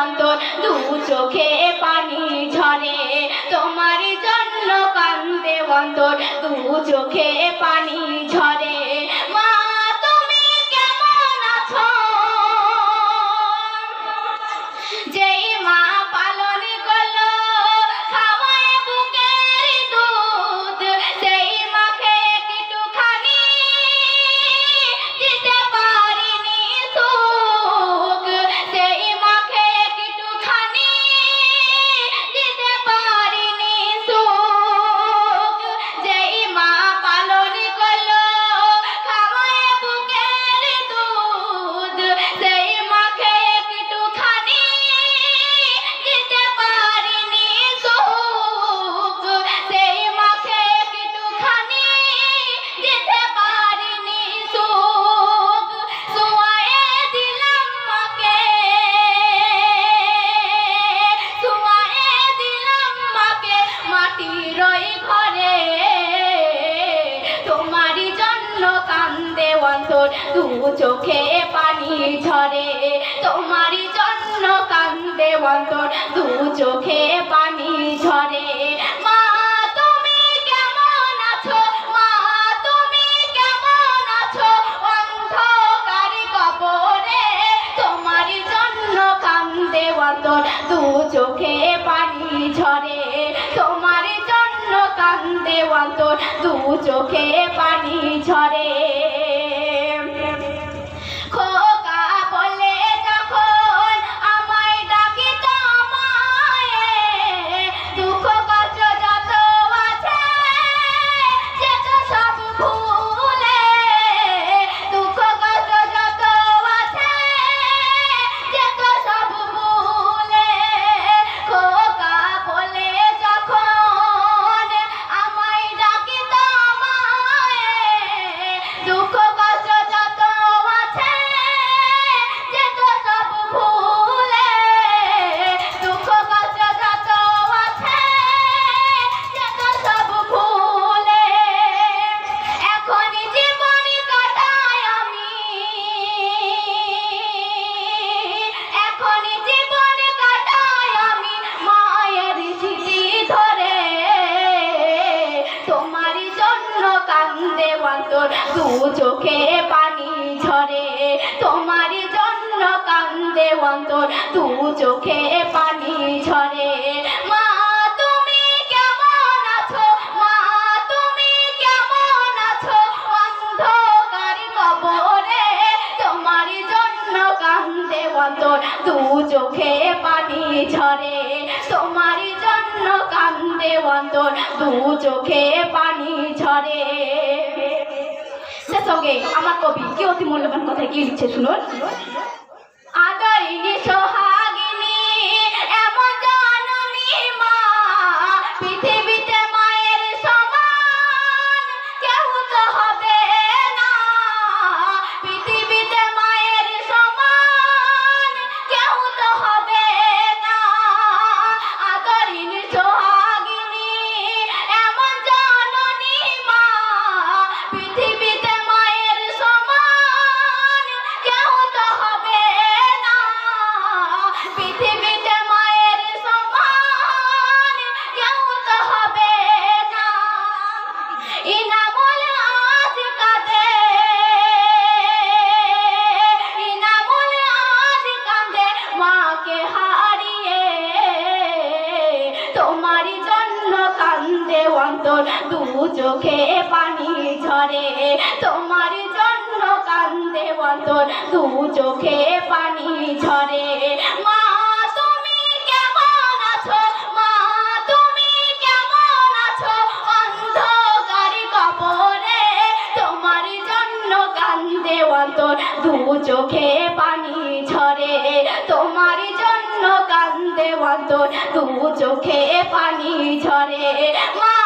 অন্তর দু চোখে পানি ঝরে। তোমার জন্য কান্দে অন্তর দু চোখে পানি দু চোখে পানি ঝরে, তোমারই জন্য কান্দে অন্তর। দু চোখে পানি ঝরে কবরে দু চোখে পানি ঝরে তোমার জন্য কান্দে অন্তর। দু চোখে পানি ঝরে অন্তর দু চোখে পানি ঝরে। তোমারই জন্য কান্দে অন্তর, দু চোখে পানি ঝরে। মা, তুমি কেমন আছো? মা, তুমি কেমন আছো? অন্ধকার কবরে তোমারই জন্য কান্দে অন্তর, দু চোখে পানি ঝরে। তোমারই জন্য কান্দে অন্তর, দু চোখে পানি ঝরে। সঙ্গে আমার কবি কি অতি মূল্যবান কথা কি লিখছে শুনুন? আদরিনী সোহাগিনী কান্দে অন্তর, দু চোখে পানি ঝরে। তোমারই জন্য কান্দে অন্তর, দু চোখে পানি ঝরে। মা, তুমি কেমন আছো? মা, তুমি কেমন আছো? অন্ধকার কবরে তোমারই জন্য দু চোখে পানি ঝরে। কান্দে অন্তর দু চোখে পানি ঝরে। মা